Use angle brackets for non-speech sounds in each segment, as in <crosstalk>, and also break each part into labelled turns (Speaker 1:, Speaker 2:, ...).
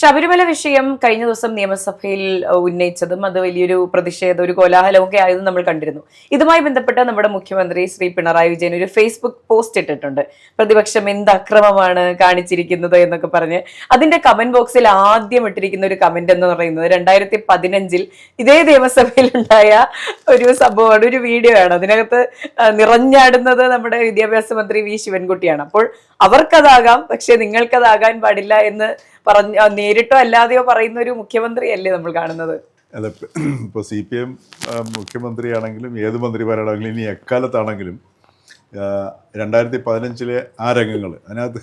Speaker 1: ശബരിമല വിഷയം കഴിഞ്ഞ ദിവസം നിയമസഭയിൽ ഉന്നയിച്ചതും അത് വലിയൊരു പ്രതിഷേധം ഒരു കോലാഹലവും ഒക്കെ ആയതും നമ്മൾ കണ്ടിരുന്നു. ഇതുമായി ബന്ധപ്പെട്ട് നമ്മുടെ മുഖ്യമന്ത്രി ശ്രീ പിണറായി വിജയൻ ഒരു ഫേസ്ബുക്ക് പോസ്റ്റ് ഇട്ടിട്ടുണ്ട്. പ്രതിപക്ഷം എന്ത് അക്രമമാണ് കാണിച്ചിരിക്കുന്നത് എന്നൊക്കെ പറഞ്ഞ് അതിന്റെ കമന്റ് ബോക്സിൽ ആദ്യം ഇട്ടിരിക്കുന്ന ഒരു കമന്റ് എന്ന് പറയുന്നത് രണ്ടായിരത്തി പതിനഞ്ചിൽ ഇതേ നിയമസഭയിൽ ഉണ്ടായ ഒരു സംഭവമാണ് ഒരു വീഡിയോ ആണ് അതിനകത്ത് നിറഞ്ഞാടുന്നത് നമ്മുടെ വിദ്യാഭ്യാസ മന്ത്രി വി. ശിവൻകുട്ടിയാണ്. അപ്പോൾ അവർക്കതാകാം പക്ഷെ നിങ്ങൾക്കതാകാൻ പാടില്ല എന്ന് പറഞ്ഞ നേരിട്ടോ അല്ലാതെയോ പറയുന്ന ഒരു മുഖ്യമന്ത്രി അല്ലേ നമ്മൾ കാണുന്നത്.
Speaker 2: അല്ല ഇപ്പോൾ സി പി എം മുഖ്യമന്ത്രിയാണെങ്കിലും ഏത് മന്ത്രിമാരാണെങ്കിലും ഇനി എക്കാലത്താണെങ്കിലും രണ്ടായിരത്തി പതിനഞ്ചിലെ ആ രംഗങ്ങൾ അതിനകത്ത്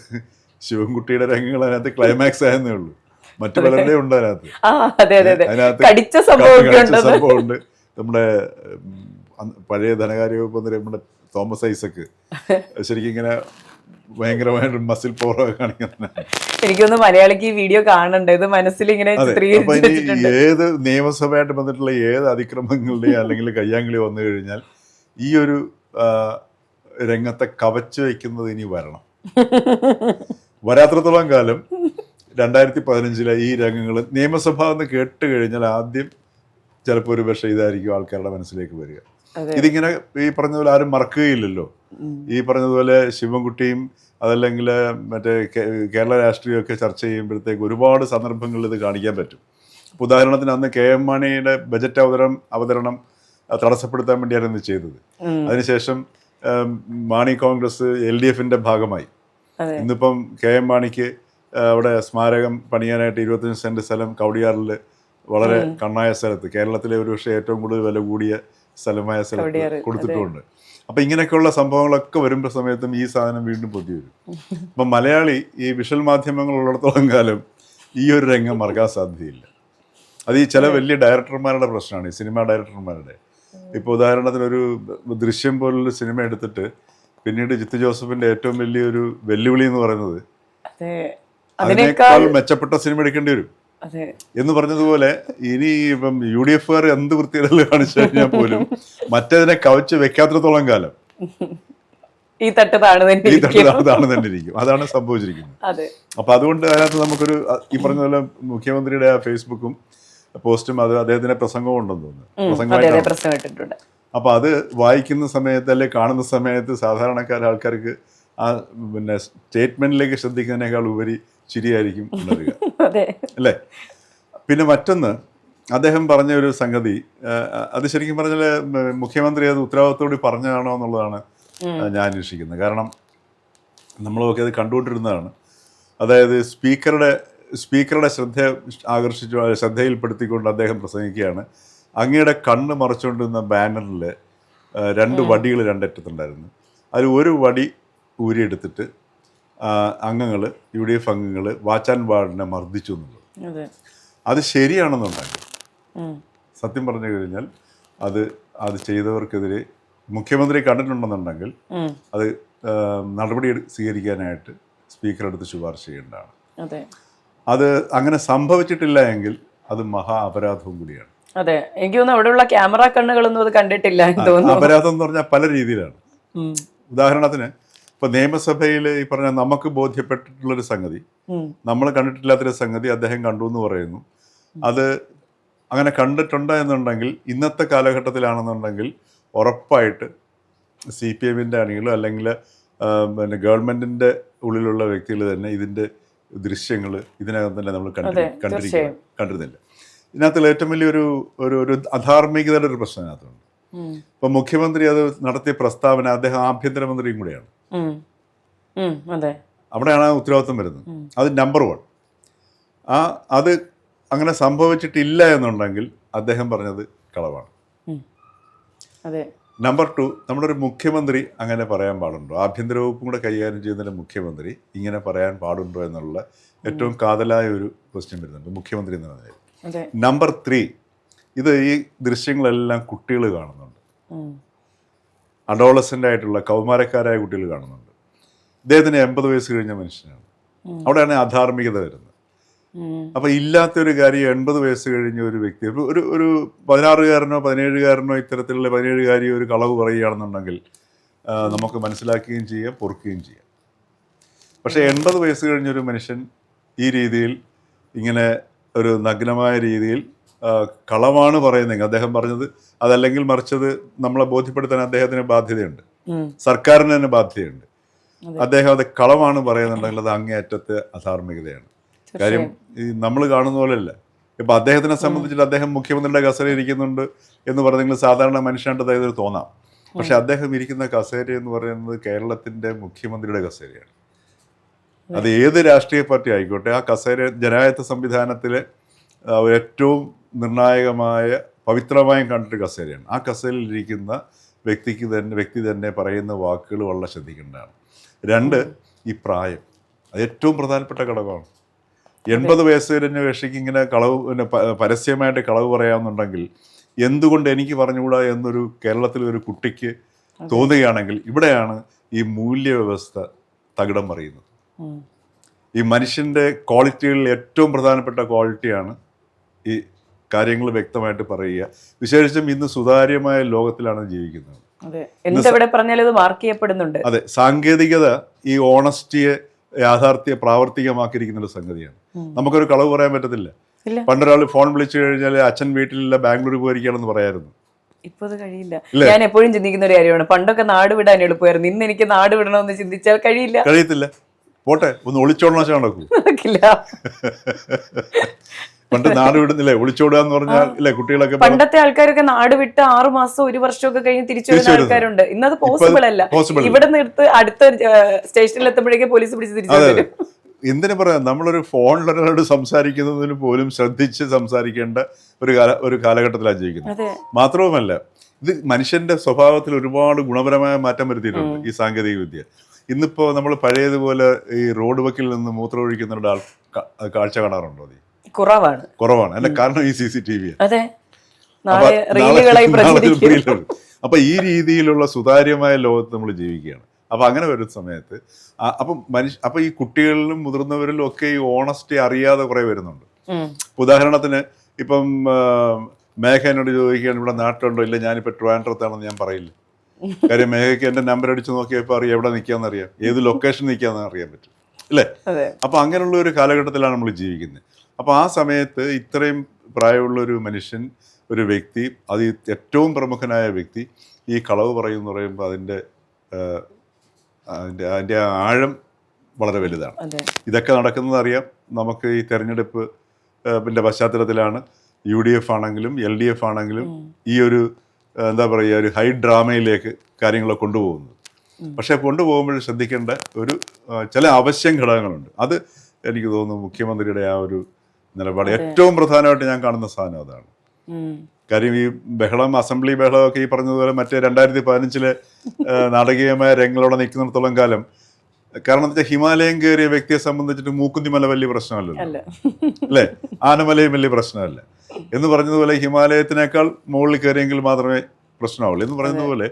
Speaker 2: ശിവൻകുട്ടിയുടെ രംഗങ്ങൾ അതിനകത്ത് ക്ലൈമാക്സ് ആയെന്നേ ഉള്ളൂ. മറ്റു പലരുടെയും ഉണ്ട് അതിനകത്ത്.
Speaker 1: അതെ അതെ അതെ.
Speaker 2: അതിനകത്ത് സംഭവമുണ്ട്. നമ്മുടെ പഴയ ധനകാര്യ വകുപ്പ് മന്ത്രി നമ്മുടെ തോമസ് ഐസക്ക് <laughs> ശരിക്കും ഇങ്ങനെ ഭയങ്കരമായിട്ട് മസിൽ പവറൊക്കെ കാണിക്കുന്ന
Speaker 1: എനിക്കൊന്ന് മലയാളിക്ക് ഈ വീഡിയോ കാണണ്ടേ? ഇത് മനസ്സിൽ ഇങ്ങനെ
Speaker 2: ഏത് നിയമസഭയായിട്ട് വന്നിട്ടുള്ള ഏത് അതിക്രമങ്ങളുടെയും അല്ലെങ്കിൽ കയ്യാങ്കളി വന്നു കഴിഞ്ഞാൽ ഈ ഒരു രംഗത്തെ കവച്ചു വയ്ക്കുന്നത് ഇനി വരണം. വരാത്രത്തോളം കാലം രണ്ടായിരത്തി പതിനഞ്ചിലെ ഈ രംഗങ്ങൾ നിയമസഭ എന്ന് കേട്ട് കഴിഞ്ഞാൽ ആദ്യം ചിലപ്പോൾ ഒരു പക്ഷേ ഇതായിരിക്കും ആൾക്കാരുടെ മനസ്സിലേക്ക് വരിക. ഇതിങ്ങനെ ഈ പറഞ്ഞ പോലെ ആരും മറക്കുകയില്ലല്ലോ. ഈ പറഞ്ഞതുപോലെ ശിവൻകുട്ടിയും അതല്ലെങ്കിൽ മറ്റേ കേരള രാഷ്ട്രീയമൊക്കെ ചർച്ച ചെയ്യുമ്പോഴത്തേക്ക് ഒരുപാട് സന്ദർഭങ്ങളിൽ ഇത് കാണിക്കാൻ പറ്റും. അപ്പോൾ ഉദാഹരണത്തിന് അന്ന് കെ എം മാണിയുടെ ബജറ്റ് അവതരണം അവതരണം തടസ്സപ്പെടുത്താൻ വേണ്ടിയായിരുന്നു ഇത് ചെയ്തത്. അതിനുശേഷം മാണി കോൺഗ്രസ് എൽ ഡി എഫിന്റെ ഭാഗമായി. ഇന്നിപ്പം കെ എം മാണിക്ക് അവിടെ സ്മാരകം പണിയാനായിട്ട് ഇരുപത്തഞ്ച് സെന്റ് സ്ഥലം കവടിയാറിൽ വളരെ കണ്ണായ സ്ഥലത്ത്. കേരളത്തിലെ ഒരു പക്ഷേ ഏറ്റവും കൂടുതൽ വില കൂടിയ സ്ഥലമായ സ്ഥലത്ത്
Speaker 1: കൊടുത്തിട്ടുമുണ്ട്.
Speaker 2: കൊടുത്തിട്ടുണ്ട് അപ്പൊ ഇങ്ങനെയൊക്കെയുള്ള സംഭവങ്ങളൊക്കെ വരുമ്പോൾ സമയത്തും ഈ സാധനം വീണ്ടും പൊതി വരും. അപ്പൊ മലയാളി ഈ വിഷൽ മാധ്യമങ്ങൾ ഉള്ളിടത്തോളം കാലം ഈ ഒരു രംഗം മറക്കാൻ സാധ്യതയില്ല. അത് ഈ ചില വലിയ ഡയറക്ടർമാരുടെ പ്രശ്നമാണ് ഈ സിനിമാ ഡയറക്ടർമാരുടെ. ഇപ്പോൾ ഉദാഹരണത്തിന് ഒരു ദൃശ്യം പോലുള്ള സിനിമ എടുത്തിട്ട് പിന്നീട് ജിത്തു ജോസഫിന്റെ ഏറ്റവും വലിയൊരു വെല്ലുവിളി എന്ന് പറയുന്നത്
Speaker 1: അതിനേക്കാൾ
Speaker 2: മെച്ചപ്പെട്ട സിനിമ എടുക്കേണ്ടി വരും. എന്ന് പറഞ്ഞതുപോലെ ഇനി ഇപ്പം യു ഡി എഫുകാർ എന്ത് വൃത്തിയിടൽ കാണിച്ചു കഴിഞ്ഞാൽ പോലും മറ്റേതിനെ കവച്ച് വെക്കാത്തിടത്തോളം കാലം.
Speaker 1: ഈ തട്ട് താണു തന്നെ
Speaker 2: ഈ തട്ട്
Speaker 1: ഇരിക്കും.
Speaker 2: അതാണ് തന്നെ ഇരിക്കും. അതാണ് സംഭവിച്ചിരിക്കുന്നത്. അപ്പൊ അതുകൊണ്ട് അതിനകത്ത് നമുക്കൊരു ഈ പറഞ്ഞ പോലെ മുഖ്യമന്ത്രിയുടെ ആ ഫേസ്ബുക്കും പോസ്റ്റും അത് അദ്ദേഹത്തിന്റെ പ്രസംഗവും ഉണ്ടെന്ന് തോന്നുന്നു. അപ്പൊ അത് വായിക്കുന്ന സമയത്ത് അല്ലെ കാണുന്ന സമയത്ത് സാധാരണക്കാർ ആൾക്കാർക്ക് ആ പിന്നെ സ്റ്റേറ്റ്മെന്റിലേക്ക് ശ്രദ്ധിക്കുന്നതിനേക്കാൾ ഉപരി ചിരിയായിരിക്കും ഉണരുക. <laughs> അല്ലേ? പിന്നെ മറ്റൊന്ന് അദ്ദേഹം പറഞ്ഞ ഒരു സംഗതി അത് ശരിക്കും പറഞ്ഞാൽ മുഖ്യമന്ത്രി അത് ഉത്തരവാദിത്തോടെ പറഞ്ഞതാണോ എന്നുള്ളതാണ് ഞാൻ അന്വേഷിക്കുന്നത്. കാരണം നമ്മളൊക്കെ അത് കണ്ടുകൊണ്ടിരുന്നതാണ്. അതായത് സ്പീക്കറുടെ സ്പീക്കറുടെ ശ്രദ്ധ ആകർഷിച്ചു ശ്രദ്ധയിൽപ്പെടുത്തിക്കൊണ്ട് അദ്ദേഹം പ്രസംഗിക്കുകയാണ്. അങ്ങയുടെ കണ്ണ് മറച്ചുകൊണ്ടിരുന്ന ബാനറിൽ രണ്ട് വടികൾ രണ്ടറ്റത്തുണ്ടായിരുന്നു. അതിൽ ഒരു വടി ഊരിയെടുത്തിട്ട് അംഗങ്ങൾ യു ഡി എഫ് അംഗങ്ങൾ വാച്ചാൻ വാർഡിനെ മർദ്ദിച്ചു എന്നുള്ളത്.
Speaker 1: അതെ.
Speaker 2: ശരിയാണെന്നുണ്ടെങ്കിൽ സത്യം പറഞ്ഞു കഴിഞ്ഞാൽ അത് അത് ചെയ്തവർക്കെതിരെ മുഖ്യമന്ത്രി കണ്ടിട്ടുണ്ടെന്നുണ്ടെങ്കിൽ അത് നടപടി സ്വീകരിക്കാനായിട്ട് സ്പീക്കർ അടുത്ത് ശുപാർശ ചെയ്യേണ്ടതാണ്.
Speaker 1: അതെ.
Speaker 2: അങ്ങനെ സംഭവിച്ചിട്ടില്ല എങ്കിൽ അത് മഹാ അപരാധവും കൂടിയാണ്.
Speaker 1: അതെ. എനിക്ക് തോന്നുന്നു അവിടെയുള്ള ക്യാമറ കണ്ണുകളൊന്നും അത് കണ്ടിട്ടില്ല
Speaker 2: അപരാധം എന്ന് പറഞ്ഞാൽ പല രീതിയിലാണ്. ഉദാഹരണത്തിന് ഇപ്പൊ നിയമസഭയിൽ ഈ പറഞ്ഞ നമുക്ക് ബോധ്യപ്പെട്ടിട്ടുള്ളൊരു സംഗതി. നമ്മൾ കണ്ടിട്ടില്ലാത്തൊരു സംഗതി അദ്ദേഹം കണ്ടു എന്ന് പറയുന്നു. അത് അങ്ങനെ കണ്ടിട്ടുണ്ട് എന്നുണ്ടെങ്കിൽ ഇന്നത്തെ കാലഘട്ടത്തിലാണെന്നുണ്ടെങ്കിൽ ഉറപ്പായിട്ട് സി പി എമ്മിന്റെ അണികളോ അല്ലെങ്കിൽ പിന്നെ ഗവൺമെന്റിന്റെ ഉള്ളിലുള്ള വ്യക്തികൾ തന്നെ ഇതിന്റെ ദൃശ്യങ്ങൾ ഇതിനകം തന്നെ നമ്മൾ കണ്ടി കണ്ടിരിക്കുക കണ്ടിരുന്നില്ല. ഇതിനകത്തുള്ള ഏറ്റവും വലിയൊരു ഒരു ഒരു അധാർമികതയുടെ ഒരു പ്രശ്നം
Speaker 1: അതിനകത്തുണ്ട്
Speaker 2: ഇപ്പം മുഖ്യമന്ത്രി അത് നടത്തിയ പ്രസ്താവന അദ്ദേഹം ആഭ്യന്തരമന്ത്രിയും കൂടെയാണ്. അവിടെയാണ് ആ ഉത്തരവാദിത്വം വരുന്നത്. അത് നമ്പർ വൺ ആ അത് അങ്ങനെ സംഭവിച്ചിട്ടില്ല എന്നുണ്ടെങ്കിൽ അദ്ദേഹം പറഞ്ഞത് കളവാണ്. നമ്പർ ടു നമ്മുടെ ഒരു മുഖ്യമന്ത്രി അങ്ങനെ പറയാൻ പാടുണ്ടോ? ആഭ്യന്തര വകുപ്പും കൂടെ കൈകാര്യം ചെയ്യുന്ന മുഖ്യമന്ത്രി ഇങ്ങനെ പറയാൻ പാടുണ്ടോ എന്നുള്ള ഏറ്റവും കാതലായ ഒരു ക്വസ്റ്റ്യൻ വരുന്നുണ്ട്. മുഖ്യമന്ത്രി എന്ന്
Speaker 1: പറഞ്ഞാൽ.
Speaker 2: നമ്പർ ത്രീ ഇത് ഈ ദൃശ്യങ്ങളെല്ലാം കുട്ടികൾ കാണുന്നുണ്ട്. അഡോളസന്റ് ആയിട്ടുള്ള കൗമാരക്കാരായ കുട്ടികൾ കാണുന്നുണ്ട്. ഇദ്ദേഹത്തിന് എൺപത് വയസ്സ് കഴിഞ്ഞ മനുഷ്യനാണ്. അവിടെയാണ് അധാർമികത വരുന്നത്.
Speaker 1: അപ്പോൾ
Speaker 2: ഇല്ലാത്ത ഒരു കാര്യം എൺപത് വയസ്സ് കഴിഞ്ഞ ഒരു വ്യക്തി ഒരു ഒരു പതിനാറുകാരനോ പതിനേഴുകാരനോ ഇത്തരത്തിലുള്ള പതിനേഴുകാരി ഒരു കളവ് പറയുകയാണെന്നുണ്ടെങ്കിൽ നമുക്ക് മനസ്സിലാക്കുകയും ചെയ്യാം പൊറുക്കുകയും ചെയ്യാം. പക്ഷെ എൺപത് വയസ്സ് കഴിഞ്ഞൊരു മനുഷ്യൻ ഈ രീതിയിൽ ഇങ്ങനെ ഒരു നഗ്നമായ രീതിയിൽ കളവാണ് പറയുന്നെങ്കിൽ അദ്ദേഹം പറഞ്ഞത് അതല്ലെങ്കിൽ മറിച്ചത് നമ്മളെ ബോധ്യപ്പെടുത്താൻ അദ്ദേഹത്തിന് ബാധ്യതയുണ്ട്. സർക്കാരിന് തന്നെ ബാധ്യതയുണ്ട്. അദ്ദേഹം അത് കളവാണ് പറയുന്നുണ്ടെങ്കിൽ അത് അങ്ങേയറ്റത്തെ അധാർമികതയാണ്. കാര്യം ഈ നമ്മൾ കാണുന്ന പോലെയല്ല. ഇപ്പൊ അദ്ദേഹത്തിനെ സംബന്ധിച്ചിട്ട് അദ്ദേഹം മുഖ്യമന്ത്രിയുടെ കസേര ഇരിക്കുന്നുണ്ട് എന്ന് പറഞ്ഞെങ്കിൽ സാധാരണ മനുഷ്യനായിട്ട് അദ്ദേഹത്തിന് തോന്നാം. പക്ഷെ അദ്ദേഹം ഇരിക്കുന്ന കസേര എന്ന് പറയുന്നത് കേരളത്തിന്റെ മുഖ്യമന്ത്രിയുടെ കസേരയാണ്. അത്. ഏത് രാഷ്ട്രീയ പാർട്ടി ആയിക്കോട്ടെ ആ കസേര ജനായത്ത സംവിധാനത്തിലെ ഏറ്റവും നിർണായകമായ പവിത്രമായും കണ്ടിട്ട് കസേരയാണ്. ആ കസേരയിൽ ഇരിക്കുന്ന വ്യക്തിക്ക് തന്നെ വ്യക്തി തന്നെ പറയുന്ന വാക്കുകൾ വളരെ ശ്രദ്ധിക്കേണ്ടതാണ്. രണ്ട് ഈ പ്രായം. അത് ഏറ്റവും പ്രധാനപ്പെട്ട ഘടകമാണ്. എൺപത് വയസ്സ് വരെ വേഷയ്ക്ക് ഇങ്ങനെ കളവ് പിന്നെ പരസ്യമായിട്ട് കളവ് പറയാമെന്നുണ്ടെങ്കിൽ എന്തുകൊണ്ട് എനിക്ക് പറഞ്ഞുകൂടാ എന്നൊരു കേരളത്തിലെ ഒരു കുട്ടിക്ക് തോന്നുകയാണെങ്കിൽ ഇവിടെയാണ് ഈ മൂല്യവ്യവസ്ഥ തകിടം പറയുന്നത്. ഈ മനുഷ്യന്റെ ക്വാളിറ്റികളിൽ ഏറ്റവും പ്രധാനപ്പെട്ട ക്വാളിറ്റിയാണ് ഈ കാര്യങ്ങൾ വ്യക്തമായിട്ട് പറയുക. വിശേഷിച്ചും ഇന്ന് സുതാര്യമായ ലോകത്തിലാണ് ജീവിക്കുന്നത്.
Speaker 1: അതെ. എന്തെവിടെ പറഞ്ഞാലും ഇത് മാർക്ക് ചെയ്യപ്പെടുന്നുണ്ട്.
Speaker 2: അതെ സാങ്കേതികത ഈ ഓണസ്റ്റിയെ യാഥാർത്ഥ്യ പ്രാവർത്തികമാക്കിയിരിക്കുന്ന ഒരു സംഗതിയാണ്. നമുക്കൊരു കളവ് പറയാൻ പറ്റത്തില്ല. പണ്ടൊരാൾ ഫോൺ വിളിച്ചു കഴിഞ്ഞാൽ അച്ഛൻ വീട്ടിലില്ല ബാംഗ്ലൂർ പോയിരിക്കുകയാണെന്ന് പറയായിരുന്നു.
Speaker 1: ഇപ്പൊ അത് കഴിയില്ല. ഞാൻ എപ്പോഴും ചിന്തിക്കുന്ന ഒരു കാര്യമാണ്. പണ്ടൊക്കെ നാട് വിടാൻ എളുപ്പമായിരുന്നു. ഇന്ന് എനിക്ക് നാട് വിടണമെന്ന് ചിന്തിച്ചാൽ കഴിയില്ല.
Speaker 2: കഴിയത്തില്ല. പോട്ടെ ഒന്ന് ഒളിച്ചോടണം നടക്കൂ.
Speaker 1: നടക്കില്ല. <laughs>
Speaker 2: പണ്ട് <laughs> നാട് വിടുന്നില്ലേ? ഒളിച്ചോടുക എന്ന് പറഞ്ഞാൽ ഇല്ലേ കുട്ടികളൊക്കെ
Speaker 1: പണ്ടത്തെ ആൾക്കാരൊക്കെ നാട് വിട്ട് ആറു മാസം ഒരു വർഷമൊക്കെ കഴിഞ്ഞ് തിരിച്ചു വരുന്ന. ആൾക്കാരുണ്ട്. ഇന്നത് പോസിബിൾ അല്ല. ഇവിടെ നിർത്ത് അടുത്ത സ്റ്റേഷനിൽ എത്തുമ്പോഴേക്കും പോലീസ് പിടിച്ച് തിരിച്ചു
Speaker 2: എന്തിനു പറയാം? നമ്മളൊരു ഫോണിൽ ഒരാളോട് സംസാരിക്കുന്നതിന് പോലും ശ്രദ്ധിച്ച് സംസാരിക്കേണ്ട ഒരു കാല ഒരു കാലഘട്ടത്തിലാണ് ജീവിക്കുന്നത്. മാത്രവുമല്ല ഇത് മനുഷ്യന്റെ സ്വഭാവത്തിൽ ഒരുപാട് ഗുണപരമായ മാറ്റം വരുത്തിയിട്ടുണ്ട് ഈ സാങ്കേതിക വിദ്യ ഇന്നിപ്പോ നമ്മൾ പഴയതുപോലെ ഈ റോഡ് വക്കിൽ നിന്ന് മൂത്രമൊഴിക്കുന്നവരുടെ ആൾ കാഴ്ച കാണാറുണ്ടോ നീ?
Speaker 1: കുറവാണ്.
Speaker 2: കുറവാണ്. അല്ല കാരണം ഈ സി സി ടി വി
Speaker 1: അതെ.
Speaker 2: അപ്പൊ ഈ രീതിയിലുള്ള സുതാര്യമായ ലോകത്ത് നമ്മൾ ജീവിക്കുകയാണ്. അപ്പൊ അങ്ങനെ വരുന്ന സമയത്ത് അപ്പൊ മനുഷ്യ അപ്പൊ ഈ കുട്ടികളിലും മുതിർന്നവരിലും ഒക്കെ ഈ ഓണസ്റ്റി അറിയാതെ കുറെ വരുന്നുണ്ട്. ഉദാഹരണത്തിന് ഇപ്പം മേഘ എന്നോട് ചോദിക്കുകയാണ് ഇവിടെ നാട്ടിലുണ്ടോ? ഇല്ല ഞാനിപ്പോ ട്രിവാൻഡ്രത്താണെന്ന് ഞാൻ പറയില്ല. കാര്യം മേഘയ്ക്ക് എന്റെ നമ്പർ അടിച്ച് നോക്കിയപ്പോൾ അറിയാം എവിടെ നിൽക്കാന്ന് അറിയാം ഏത് ലൊക്കേഷൻ നിൽക്കാന്ന് അറിയാൻ പറ്റും. അല്ലേ അപ്പൊ അങ്ങനെയുള്ള ഒരു കാലഘട്ടത്തിലാണ് നമ്മൾ ജീവിക്കുന്നത്. അപ്പൊ ആ സമയത്ത് ഇത്രയും പ്രായമുള്ള ഒരു മനുഷ്യൻ ഒരു വ്യക്തി അത് ഏറ്റവും പ്രമുഖനായ വ്യക്തി ഈ കളവ് പറയും എന്ന് പറയുമ്പോൾ അതിന്റെ അതിന്റെ അതിന്റെ ആഴം വളരെ വലുതാണ്. ഇതൊക്കെ നടക്കുന്നത് അറിയാം. നമുക്ക് ഈ തെരഞ്ഞെടുപ്പ് പിന്നെ പശ്ചാത്തലത്തിലാണ് യു ഡി എഫ് ആണെങ്കിലും എൽ ഡി എഫ് ആണെങ്കിലും ഈ ഒരു എന്താ പറയുക ഒരു ഹൈ ഡ്രാമയിലേക്ക് കാര്യങ്ങളെ കൊണ്ടുപോകുന്നത്. പക്ഷേ കൊണ്ടുപോകുമ്പോൾ ശ്രദ്ധിക്കേണ്ട ഒരു ചില അവശ്യം ഘടകങ്ങളുണ്ട്. അത് എനിക്ക് തോന്നുന്നു മുഖ്യമന്ത്രിയുടെ ആ ഒരു നിലപാട്. ഏറ്റവും പ്രധാനമായിട്ട് ഞാൻ കാണുന്ന സാധനം അതാണ്. കാര്യം ഈ ബഹളം അസംബ്ലി ബഹളമൊക്കെ ഈ പറഞ്ഞതുപോലെ മറ്റേ രണ്ടായിരത്തി പതിനഞ്ചിലെ നാടകീയമായ രംഗങ്ങളോടെ നിൽക്കുന്നിടത്തോളം കാലം കാരണം എന്താ വെച്ചാൽ ഹിമാലയം കയറിയ വ്യക്തിയെ സംബന്ധിച്ചിട്ട് മൂക്കുന്നിമല വലിയ പ്രശ്നമല്ലല്ലോ.
Speaker 1: അല്ലേ.
Speaker 2: ആനമലയും വലിയ പ്രശ്നമല്ല. എന്ന് പറഞ്ഞതുപോലെ ഹിമാലയത്തിനേക്കാൾ മുകളിൽ കയറിയെങ്കിൽ മാത്രമേ പ്രശ്നമാവുള്ളൂ എന്ന് പറയുന്നതുപോലെ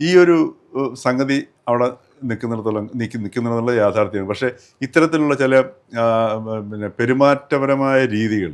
Speaker 2: ഈ ഒരു സംഗതി അവിടെ നിൽക്കുന്നിടത്തോളം നിൽക്കി നിൽക്കുന്നുള്ള യാഥാർത്ഥ്യമാണ് പക്ഷേ ഇത്തരത്തിലുള്ള ചില പിന്നെ പെരുമാറ്റപരമായ രീതികൾ.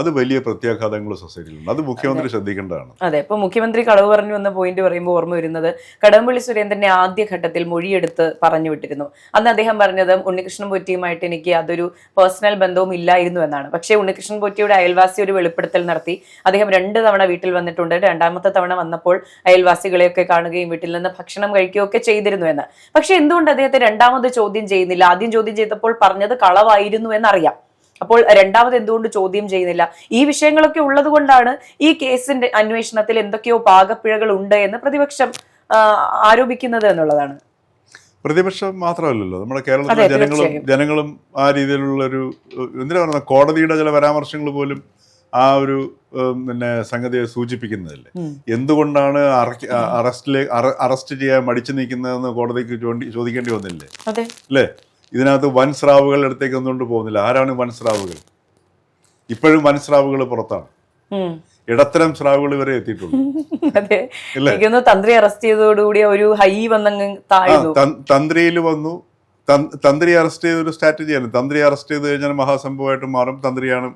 Speaker 2: അത് വലിയ പ്രത്യാഘാതങ്ങൾ സൊസൈറ്റിയിലുണ്ട് അത് മുഖ്യമന്ത്രി ശ്രദ്ധിക്കേണ്ടതാണ്.
Speaker 1: അതെ ഇപ്പൊ മുഖ്യമന്ത്രി കളവ് പറഞ്ഞു വന്ന പോയിന്റ് പറയുമ്പോൾ ഓർമ്മ വരുന്നത് കടകംപള്ളി സുരേന്ദ്രന്റെ ആദ്യ ഘട്ടത്തിൽ മൊഴിയെടുത്ത് പറഞ്ഞു വിട്ടിരുന്നു. അന്ന് അദ്ദേഹം പറഞ്ഞത് ഉണ്ണികൃഷ്ണൻ പൊറ്റിയുമായിട്ട് എനിക്ക് അതൊരു പേഴ്സണൽ ബന്ധവും ഇല്ലായിരുന്നു എന്നാണ്. പക്ഷേ ഉണ്ണികൃഷ്ണൻ പൊറ്റിയുടെ അയൽവാസി ഒരു വെളിപ്പെടുത്തൽ നടത്തി. അദ്ദേഹം രണ്ട് തവണ വീട്ടിൽ വന്നിട്ടുണ്ട്. രണ്ടാമത്തെ തവണ വന്നപ്പോൾ അയൽവാസികളെയൊക്കെ കാണുകയും വീട്ടിൽ നിന്ന് ഭക്ഷണം കഴിക്കുകയൊക്കെ ചെയ്തിരുന്നു എന്ന്. പക്ഷെ എന്തുകൊണ്ട് അദ്ദേഹത്തെ രണ്ടാമത് ചോദ്യം ചെയ്യുന്നില്ല? ആദ്യം ചോദ്യം ചെയ്തപ്പോൾ പറഞ്ഞത് കളവായിരുന്നു എന്നറിയാം. അപ്പോൾ രണ്ടാമത് എന്തുകൊണ്ട് ചോദ്യം ചെയ്യുന്നില്ല? ഈ വിഷയങ്ങളൊക്കെ ഉള്ളത് കൊണ്ടാണ് ഈ കേസിന്റെ അന്വേഷണത്തിൽ എന്തൊക്കെയോ പാകപ്പിഴകൾ ഉണ്ട് എന്ന് പ്രതിപക്ഷം ആരോപിക്കുന്നത് എന്നുള്ളതാണ്.
Speaker 2: പ്രതിപക്ഷം മാത്രമല്ലല്ലോ. നമ്മുടെ കേരളത്തിലെ ജനങ്ങളും ജനങ്ങളും ആ രീതിയിലുള്ള ഒരു എന്തിനാ പറയുന്നത് കോടതിയുടെ ചില പരാമർശങ്ങൾ പോലും ആ ഒരു പിന്നെ സംഗതിയെ സൂചിപ്പിക്കുന്നതല്ലേ? എന്തുകൊണ്ടാണ് അറ- അറസ്റ്റിലെ അറസ്റ്റ് ചെയ്യാൻ മടിച്ചു നിൽക്കുന്നതെന്ന് കോടതിക്ക് ചോദിക്കേണ്ടി വന്നില്ലേ? അല്ലേ? ഇതിനകത്ത് വൻ സ്രാവുകൾ അടുത്തേക്ക് ഒന്നുകൊണ്ട് പോകുന്നില്ല. ആരാണ് വൻ സ്രാവുകൾ ഇപ്പോഴും വൻ സ്രാവുകൾ പുറത്താണ്. ഇടത്തരം സ്രാവുകൾ വരെ
Speaker 1: എത്തിയിട്ടുണ്ട്. <laughs> തന്ത്രി അറസ്റ്റ് ചെയ്തതോടുകൂടി ഒരു ഹൈ വന്നങ്ങ്
Speaker 2: തന്ത്രിയിൽ വന്നു. തന്ത്രി അറസ്റ്റ് ചെയ്ത ഒരു സ്ട്രാറ്റജിയാണ് തന്ത്രി അറസ്റ്റ് ചെയ്ത് കഴിഞ്ഞാൽ മഹാസംഭവമായിട്ട് മാറും. തന്ത്രിയാണ്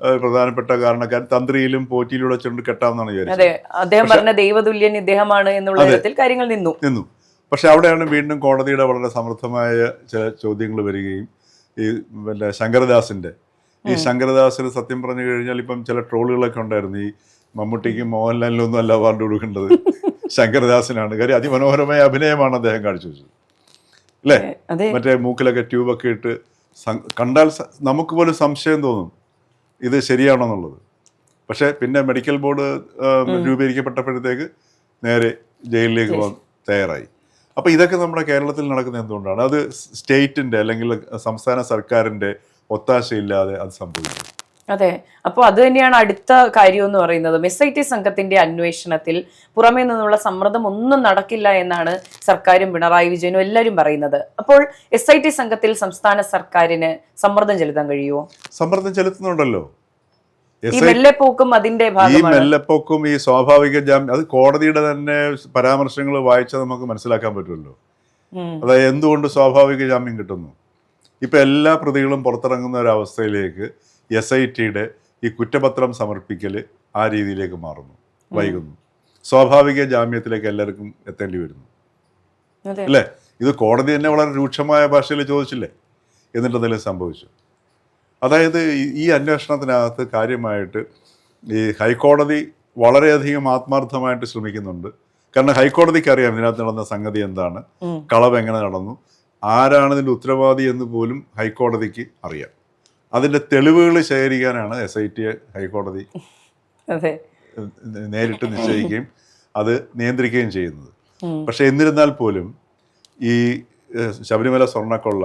Speaker 2: പ്രധാനപ്പെട്ട കാരണക്കാരൻ തന്ത്രിയിലും പോറ്റിയിലൂടെ ചെണ്ട് കെട്ടാമെന്നാണ് വിചാരിച്ചത്.
Speaker 1: അദ്ദേഹം പറഞ്ഞ ദൈവതുല്യൻ ഇദ്ദേഹമാണ് എന്നുള്ള കാര്യങ്ങൾ നിന്നു.
Speaker 2: നിന്നു. പക്ഷെ അവിടെയാണ് വീണ്ടും കോടതിയുടെ വളരെ സമർത്ഥമായ ചില ചോദ്യങ്ങൾ വരികയും ഈ പിന്നെ ശങ്കരദാസിന്റെ ഈ ശങ്കരദാസിന് സത്യം പറഞ്ഞു കഴിഞ്ഞാൽ ഇപ്പം ചില ട്രോളുകളൊക്കെ ഉണ്ടായിരുന്നു. ഈ മമ്മൂട്ടിക്കും മോഹൻലാലിനും ഒന്നും അല്ല അവാർഡ് കൊടുക്കേണ്ടത്. ശങ്കരദാസിനാണ്. കാര്യം അതിമനോഹരമായ അഭിനയമാണ് അദ്ദേഹം കാണിച്ചു വെച്ചത്
Speaker 1: അല്ലേ
Speaker 2: മറ്റേ മൂക്കിലൊക്കെ ട്യൂബൊക്കെ ഇട്ട് കണ്ടാൽ നമുക്ക് പോലും സംശയം തോന്നും. ഇത് ശരിയാണോ എന്നുള്ളത് പക്ഷേ പിന്നെ മെഡിക്കൽ ബോർഡ് രൂപീകരിക്കപ്പെട്ടപ്പോഴത്തേക്ക് നേരെ ജയിലിലേക്ക് പോകാൻ തയ്യാറായി. അപ്പോൾ ഇതൊക്കെ നമ്മുടെ കേരളത്തിൽ നടക്കുന്ന എന്തുകൊണ്ടാണ്? അത് സ്റ്റേറ്റിന്റെ അല്ലെങ്കിൽ സംസ്ഥാന സർക്കാരിന്റെ ഒത്താശയില്ലാതെ അത് സംഭവിക്കുന്നത്
Speaker 1: അതെ. അപ്പോൾ അത് തന്നെയാണ് അടുത്ത കാര്യം എന്ന് പറയുന്നത്. എസ് ഐ ടി സംഘത്തിന്റെ അന്വേഷണത്തിൽ പുറമേ നിന്നുള്ള സമ്മർദ്ദം ഒന്നും നടക്കില്ല എന്നാണ് സർക്കാരും പിണറായി വിജയനും എല്ലാവരും പറയുന്നത്. അപ്പോൾ എസ് ഐ ടി സംഘത്തിൽ സംസ്ഥാന സർക്കാരിന് സമ്മർദ്ദം ചെലുത്താൻ കഴിയുമോ?
Speaker 2: സമ്മർദ്ദം ചെലുത്തുന്നുണ്ടല്ലോ.
Speaker 1: ഈ മെല്ലെപ്പോക്കും അതിന്റെ
Speaker 2: ഈ മെല്ലപ്പൊക്കും ഈ സ്വാഭാവിക ജാമ്യം അത് കോടതിയുടെ തന്നെ പരാമർശങ്ങൾ വായിച്ചാൽ നമുക്ക് മനസ്സിലാക്കാൻ പറ്റുമല്ലോ. അതായത് എന്തുകൊണ്ട് സ്വാഭാവിക ജാമ്യം കിട്ടുന്നു? ഇപ്പം എല്ലാ പ്രതികളും പുറത്തിറങ്ങുന്ന ഒരു അവസ്ഥയിലേക്ക് എസ് ഐ ടിയുടെ ഈ കുറ്റപത്രം സമർപ്പിക്കൽ ആ രീതിയിലേക്ക് മാറുന്നു വൈകുന്നു. സ്വാഭാവിക ജാമ്യത്തിലേക്ക് എല്ലാവർക്കും എത്തേണ്ടി വരുന്നു. അല്ലേ? ഇത് കോടതി തന്നെ വളരെ രൂക്ഷമായ ഭാഷയിൽ ചോദിച്ചില്ലേ? എന്നിട്ട് എന്തെങ്കിലും സംഭവിച്ചു? അതായത് ഈ- അന്വേഷണത്തിനകത്ത് കാര്യമായിട്ട് ഈ ഹൈക്കോടതി വളരെയധികം ആത്മാർത്ഥമായിട്ട് ശ്രമിക്കുന്നുണ്ട്. കാരണം ഹൈക്കോടതിക്ക് അറിയാം ഇതിനകത്ത് നടന്ന സംഗതി എന്താണ് കളവ് എങ്ങനെ നടന്നു ആരാണ് ഇതിന്റെ ഉത്തരവാദി എന്ന് പോലും ഹൈക്കോടതിക്ക് അറിയാം. അതിന്റെ തെളിവുകൾ ശേഖരിക്കാനാണ് എസ് ഐ ടി ഹൈക്കോടതി നേരിട്ട് നിശ്ചയിക്കുകയും അത് നിയന്ത്രിക്കുകയും ചെയ്യുന്നത്. പക്ഷെ എന്നിരുന്നാൽ പോലും ഈ ശബരിമല സ്വർണക്കൊള്ള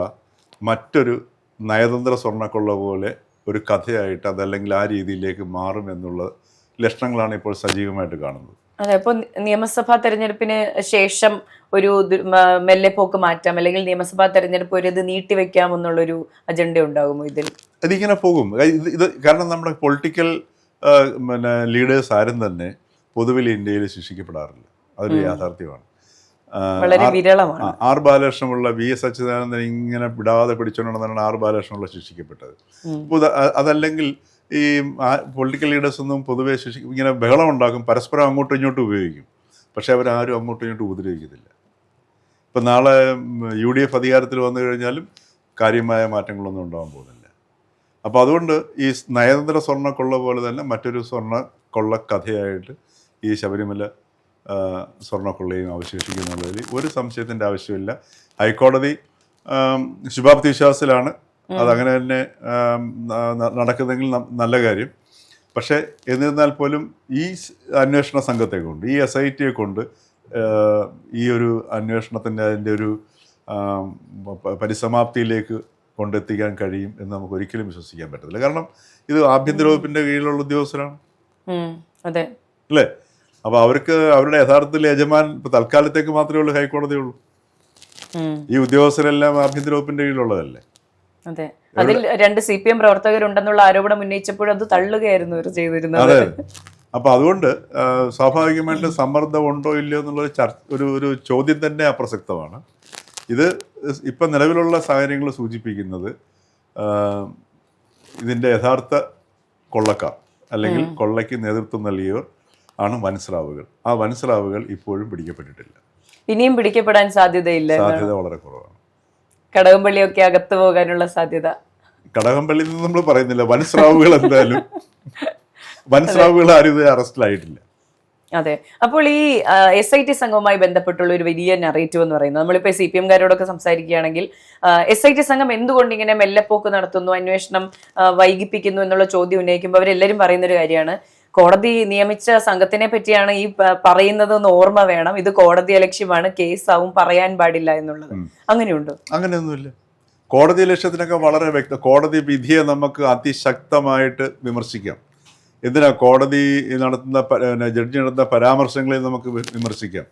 Speaker 2: മറ്റൊരു നയതന്ത്ര സ്വർണക്കൊള്ള പോലെ ഒരു കഥയായിട്ട് അതല്ലെങ്കിൽ ആ രീതിയിലേക്ക് മാറും എന്നുള്ള ലക്ഷണങ്ങളാണ് ഇപ്പോൾ സജീവമായിട്ട് കാണുന്നത്.
Speaker 1: അതെ അപ്പോൾ നിയമസഭാ തെരഞ്ഞെടുപ്പിന് ശേഷം ഒരു മെല്ലെ പോക്ക് മാറ്റാം അല്ലെങ്കിൽ നിയമസഭാ തെരഞ്ഞെടുപ്പ് ഒരു ഇത് നീട്ടിവെക്കാം എന്നുള്ളൊരു അജണ്ട ഉണ്ടാകുമോ ഇതിൽ?
Speaker 2: അതിങ്ങനെ പോകും. ഇത് ഇത് കാരണം നമ്മുടെ പൊളിറ്റിക്കൽ പിന്നെ ലീഡേഴ്സ് ആരും തന്നെ പൊതുവിൽ ഇന്ത്യയിൽ ശിക്ഷിക്കപ്പെടാറില്ല. അതൊരു യാഥാർത്ഥ്യമാണ്.
Speaker 1: വളരെ
Speaker 2: ആർ-
Speaker 1: വിരളമാണ്.
Speaker 2: ആർ ബാലകൃഷ്ണമുള്ള വി എസ് അച്യുതാനന്ദൻ ഇങ്ങനെ വിടാതെ പിടിച്ചുകൊണ്ടാണ് ആർ ബാലകൃഷ്ണമുള്ള ശിക്ഷിക്കപ്പെട്ടത്. അതല്ലെങ്കിൽ ഈ പൊളിറ്റിക്കൽ ലീഡേഴ്സ് ഒന്നും പൊതുവെ ശിക്ഷി ഇങ്ങനെ ബഹളം ഉണ്ടാക്കും പരസ്പരം അങ്ങോട്ടും ഇങ്ങോട്ടും ഉപയോഗിക്കും. പക്ഷെ അവരാരും അങ്ങോട്ടും ഇങ്ങോട്ടും ഉപദ്രവിക്കത്തില്ല. ഇപ്പം നാളെ യു ഡി എഫ് അധികാരത്തിൽ വന്നു കഴിഞ്ഞാലും കാര്യമായ മാറ്റങ്ങളൊന്നും ഉണ്ടാകാൻ പോകുന്നില്ല. അപ്പോൾ അതുകൊണ്ട് ഈ നയതന്ത്ര സ്വർണക്കൊള്ള പോലെ തന്നെ മറ്റൊരു സ്വർണ കൊള്ള കഥയായിട്ട് ഈ ശബരിമല സ്വർണക്കൊള്ളയും അവശേഷിക്കുന്നുള്ളതിൽ ഒരു സംശയത്തിന്റെ ആവശ്യമില്ല. ഹൈക്കോടതി ശുഭാപ്തി വിശ്വാസത്തിലാണ് അതങ്ങനെ തന്നെ നടക്കുന്നെങ്കിൽ നല്ല കാര്യം. പക്ഷേ എന്നിരുന്നാൽ പോലും ഈ അന്വേഷണ സംഘത്തെ കൊണ്ട് ഈ എസ് ഐ ടിയെ കൊണ്ട് ഈ ഒരു അന്വേഷണത്തിന്റെ അതിന്റെ ഒരു പരിസമാപ്തിയിലേക്ക് കൊണ്ടെത്തിക്കാൻ കഴിയും എന്ന് നമുക്ക് ഒരിക്കലും വിശ്വസിക്കാൻ പറ്റത്തില്ല. കാരണം ഇത് ആഭ്യന്തര വകുപ്പിന്റെ കീഴിലുള്ള ഉദ്യോഗസ്ഥരാണ്.
Speaker 1: അതെ.
Speaker 2: അല്ലേ? അപ്പോൾ അവർക്ക് അവരുടെ യഥാർത്ഥത്തിൽ യജമാൻ ഇപ്പോൾ തൽക്കാലത്തേക്ക് മാത്രമേ ഉള്ളൂ ഹൈക്കോടതി ഉള്ളൂ. ഈ ഉദ്യോഗസ്ഥരെല്ലാം ആഭ്യന്തര വകുപ്പിന്റെ കീഴിലുള്ളതല്ലേ?
Speaker 1: അതെ. അതിൽ രണ്ട് സി പി എം പ്രവർത്തകരുണ്ടെന്നുള്ള ആരോപണം ഉന്നയിച്ചപ്പോഴും അത് തള്ളുകയായിരുന്നു ഇവർ ചെയ്തിരുന്നത്.
Speaker 2: അതെ അപ്പോൾ അതുകൊണ്ട് സ്വാഭാവികമായിട്ട് സമ്മർദ്ദം ഉണ്ടോ ഇല്ലയോ എന്നുള്ളൊരു ചർച്ച ഒരു ഒരു ചോദ്യം തന്നെ അപ്രസക്തമാണ്. ഇത് ഇപ്പം നിലവിലുള്ള സാഹചര്യങ്ങൾ സൂചിപ്പിക്കുന്നത് ഇതിന്റെ ഇതിന്റെ യഥാർത്ഥ കൊള്ളക്കാർ അല്ലെങ്കിൽ കൊള്ളയ്ക്ക് നേതൃത്വം നൽകിയവർ ആണ് വൻസ്രാവുകൾ. ആ വൻസ്രാവുകൾ ഇപ്പോഴും പിടിക്കപ്പെട്ടിട്ടില്ല.
Speaker 1: ഇനിയും പിടിക്കപ്പെടാൻ സാധ്യതയില്ല
Speaker 2: സാധ്യത വളരെ കുറവാണ്.
Speaker 1: കടകംപള്ളിയൊക്കെ അകത്ത് പോകാനുള്ള സാധ്യത.
Speaker 2: കടകംപള്ളി നിന്ന് നമ്മൾ പറയുന്നില്ല വൻസ്രാവുകൾ എന്തായാലും. <laughs> വൻസ്രാവുകൾ ആരും ഇത് അറസ്റ്റിലായിട്ടില്ല.
Speaker 1: അതെ. അപ്പോൾ ഈ എസ് ഐ ടി സംഘവുമായി ബന്ധപ്പെട്ടുള്ള ഒരു വലിയ നറേറ്റീവ് എന്ന് പറയുന്നത് നമ്മളിപ്പോൾ സി പി എംകാരോടൊക്കെ സംസാരിക്കുകയാണെങ്കിൽ എസ് ഐ ടി സംഘം എന്തുകൊണ്ട് ഇങ്ങനെ മെല്ലെപ്പോക്ക് നടത്തുന്നു അന്വേഷണം വൈകിപ്പിക്കുന്നു എന്നുള്ള ചോദ്യം ഉന്നയിക്കുമ്പോൾ അവരെല്ലാവരും പറയുന്ന ഒരു കാര്യമാണ് കോടതി നിയമിച്ച സംഘത്തിനെ പറ്റിയാണ് ഈ പറയുന്നത് എന്ന് ഓർമ്മ വേണം. ഇത് കോടതി അലക്ഷ്യമാണ്. കേസാവും പറയാൻ പാടില്ല എന്നുള്ളത്. അങ്ങനെയുണ്ടോ?
Speaker 2: അങ്ങനെയൊന്നുമില്ല. കോടതി ലക്ഷ്യത്തിനൊക്കെ വളരെ വ്യക്ത കോടതി വിധിയെ നമുക്ക് അതിശക്തമായിട്ട് വിമർശിക്കാം. എന്തിനാ? കോടതി നടത്തുന്ന ജഡ്ജി നടത്തുന്ന പരാമർശങ്ങളെ നമുക്ക് വിമർശിക്കാം.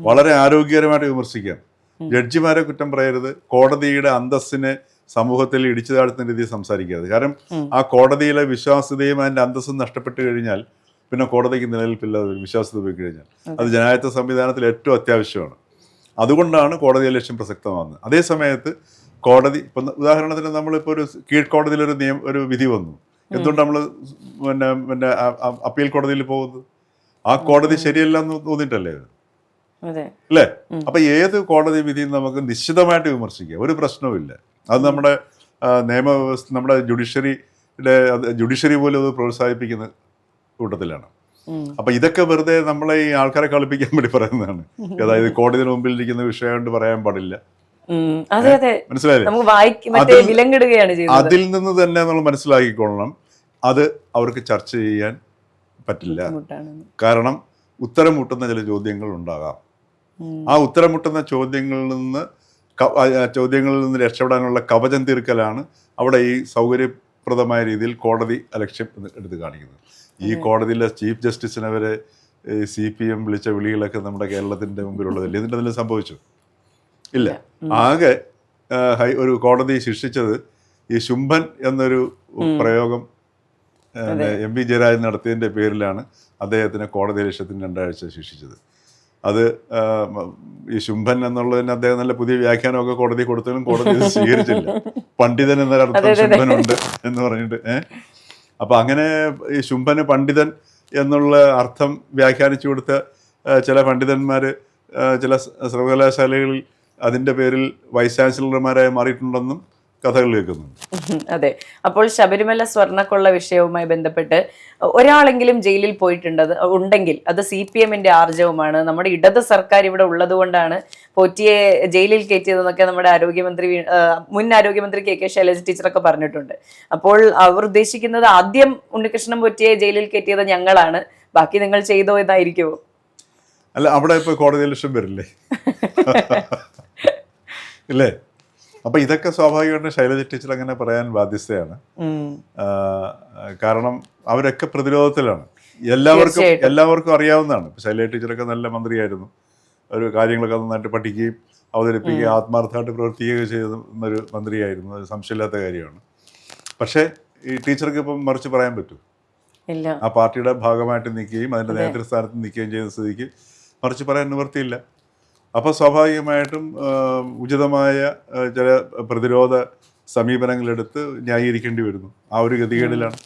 Speaker 2: വളരെ ആരോഗ്യകരമായിട്ട് വിമർശിക്കാം. ജഡ്ജിമാരെ കുറ്റം പറയരുത്. കോടതിയുടെ അന്തസ്സിനെ സമൂഹത്തിൽ ഇടിച്ചു താഴ്ത്തുന്ന രീതിയിൽ സംസാരിക്കരുത്. കാരണം ആ കോടതിയിലെ വിശ്വാസ്യതയും അതിന്റെ അന്തസ്സും നഷ്ടപ്പെട്ടു കഴിഞ്ഞാൽ പിന്നെ കോടതിക്ക് നിലനിൽപ്പില്ല വിശ്വാസ്യത പോയി കഴിഞ്ഞാൽ. അത്. ജനാധിപത്യ സംവിധാനത്തിൽ ഏറ്റവും അത്യാവശ്യമാണ്. അതുകൊണ്ടാണ് കോടതിയെ ലക്ഷ്യം പ്രസക്തമാകുന്നത്. അതേ സമയത്ത് കോടതി ഇപ്പം ഉദാഹരണത്തിന് നമ്മളിപ്പോൾ ഒരു കീഴ്ക്കോടതിയിൽ ഒരു നിയമ ഒരു വിധി വന്നു. എന്തുകൊണ്ട് നമ്മൾ പിന്നെ പിന്നെ അപ്പീൽ കോടതിയിൽ പോകുന്നത്? ആ കോടതി ശരിയല്ല എന്ന് തോന്നിയിട്ടല്ലേ അല്ലേ? അപ്പൊ ഏത് കോടതി വിധിയും നമുക്ക് നിശ്ചിതമായിട്ട് വിമർശിക്കാം. ഒരു പ്രശ്നവുമില്ല. അത് നമ്മുടെ നിയമവ്യവസ്ഥ നമ്മുടെ ജുഡീഷ്യറിയുടെ ജുഡീഷ്യറി പോലും അത് പ്രോത്സാഹിപ്പിക്കുന്ന കൂട്ടത്തിലാണ്. അപ്പൊ ഇതൊക്കെ വെറുതെ നമ്മളെ ഈ ആൾക്കാരെ കളിപ്പിക്കാൻ വേണ്ടി പറയുന്നതാണ്. അതായത് കോടതിയുടെ മുമ്പിൽ ഇരിക്കുന്ന വിഷയം കൊണ്ട് പറയാൻ പാടില്ല. മനസ്സിലായില്ലേ? അതിൽ- നിന്ന് തന്നെ നമ്മൾ മനസ്സിലാക്കിക്കൊള്ളണം. അത് അവർക്ക് ചർച്ച ചെയ്യാൻ പറ്റില്ല. കാരണം ഉത്തരം മുട്ടുന്ന ചില ചോദ്യങ്ങൾ ഉണ്ടാകാം. ആ ഉത്തരം മുട്ടുന്ന ചോദ്യങ്ങളിൽ നിന്ന് ചോദ്യങ്ങളിൽ നിന്ന് രക്ഷപ്പെടാനുള്ള കവചം തീർക്കലാണ് അവിടെ ഈ സൗകര്യപ്രദമായ രീതിയിൽ കോടതി അലക്ഷ്യം എന്ന് എടുത്ത് കാണിക്കുന്നത്. ഈ കോടതിയിലെ ചീഫ് ജസ്റ്റിസിനെ വരെ സി പി എം വിളിച്ച വിളികളൊക്കെ നമ്മുടെ കേരളത്തിന്റെ മുമ്പിലുള്ളതല്ലേ ഇതിന്റെ എന്തെങ്കിലും സംഭവിച്ചു? ഇല്ല. ആകെ ഹൈ ഒരു കോടതി ശിക്ഷിച്ചത് ഈ ശുംഭൻ എന്നൊരു പ്രയോഗം എം വി ജയരാജൻ നടത്തിയതിന്റെ പേരിലാണ് അദ്ദേഹത്തിന് കോടതി ലക്ഷ്യത്തിന് രണ്ടാഴ്ച ശിക്ഷിച്ചത്. അത് ഈ ശുംഭൻ എന്നുള്ളതിന് അദ്ദേഹം നല്ല പുതിയ വ്യാഖ്യാനമൊക്കെ കോടതി കൊടുത്തതിനും കോടതി ഇത് സ്വീകരിച്ചില്ല. പണ്ഡിതൻ എന്നൊരർത്ഥം ശുംഭനുണ്ട് എന്ന് പറഞ്ഞിട്ട് ഏഹ് അപ്പൊ അങ്ങനെ ഈ ശുംഭന് പണ്ഡിതൻ എന്നുള്ള അർത്ഥം വ്യാഖ്യാനിച്ചു കൊടുത്ത ചില പണ്ഡിതന്മാര് ചില സർവകലാശാലകളിൽ അതിന്റെ പേരിൽ വൈസ് ചാൻസലർമാരായി മാറിയിട്ടുണ്ടെന്നും കഥകൾ കേൾക്കുന്നുണ്ട്. <laughs>
Speaker 1: അതെ. അപ്പോൾ ശബരിമല സ്വർണക്കൊള്ള വിഷയവുമായി ബന്ധപ്പെട്ട് ഒരാളെങ്കിലും ജയിലിൽ പോയിട്ടുണ്ടത് ഉണ്ടെങ്കിൽ അത് സി പി എമ്മിന്റെ ആർജവമാണ്. നമ്മുടെ ഇടത് സർക്കാർ ഇവിടെ ഉള്ളത് കൊണ്ടാണ് പോറ്റിയെ ജയിലിൽ കയറ്റിയതെന്നൊക്കെ നമ്മുടെ ആരോഗ്യമന്ത്രി മുൻ ആരോഗ്യമന്ത്രി കെ കെ ശൈലജ ടീച്ചറൊക്കെ പറഞ്ഞിട്ടുണ്ട്. അപ്പോൾ അവർ ഉദ്ദേശിക്കുന്നത് ആദ്യം ഉണ്ണികൃഷ്ണൻ പോറ്റിയെ ജയിലിൽ കയറ്റിയത് ഞങ്ങളാണ്. ബാക്കി നിങ്ങൾ ചെയ്തോ എന്നായിരിക്കുമോ
Speaker 2: അല്ല അവിടെ ഇപ്പൊ കോടതി ലക്ഷം വരില്ലേ? <laughs> ഇല്ലേ? അപ്പൊ ഇതൊക്കെ സ്വാഭാവികമായിട്ടും ശൈലജ ടീച്ചർ അങ്ങനെ പറയാൻ ബാധ്യസ്ഥയാണ്. കാരണം അവരൊക്കെ പ്രതിരോധത്തിലാണ്. എല്ലാവർക്കും എല്ലാവർക്കും അറിയാവുന്നതാണ്. ശൈലജ ടീച്ചറൊക്കെ നല്ല മന്ത്രിയായിരുന്നു. ഒരു കാര്യങ്ങളൊക്കെ നന്നായിട്ട് പഠിക്കുകയും അവതരിപ്പിക്കുകയും ആത്മാർത്ഥമായിട്ട് പ്രവർത്തിക്കുകയും ചെയ്യുന്ന ഒരു മന്ത്രിയായിരുന്നു. അത് സംശയമില്ലാത്ത കാര്യമാണ്. പക്ഷേ ഈ ടീച്ചർക്ക് ഇപ്പം മറിച്ച് പറയാൻ പറ്റും ആ പാർട്ടിയുടെ ഭാഗമായിട്ട് നിൽക്കുകയും അതിന്റെ നേതൃസ്ഥാനത്ത് നിൽക്കുകയും ചെയ്യുന്ന സ്ഥിതിക്ക് മറിച്ച് പറയാൻ നിവൃത്തിയില്ല. അപ്പോൾ സ്വാഭാവികമായിട്ടും ഉചിതമായ ചില പ്രതിരോധ സമീപനങ്ങളെടുത്ത് ന്യായീകരിക്കേണ്ടി വരുന്നു. ആ ഒരു ഗതികേടിലാണ്.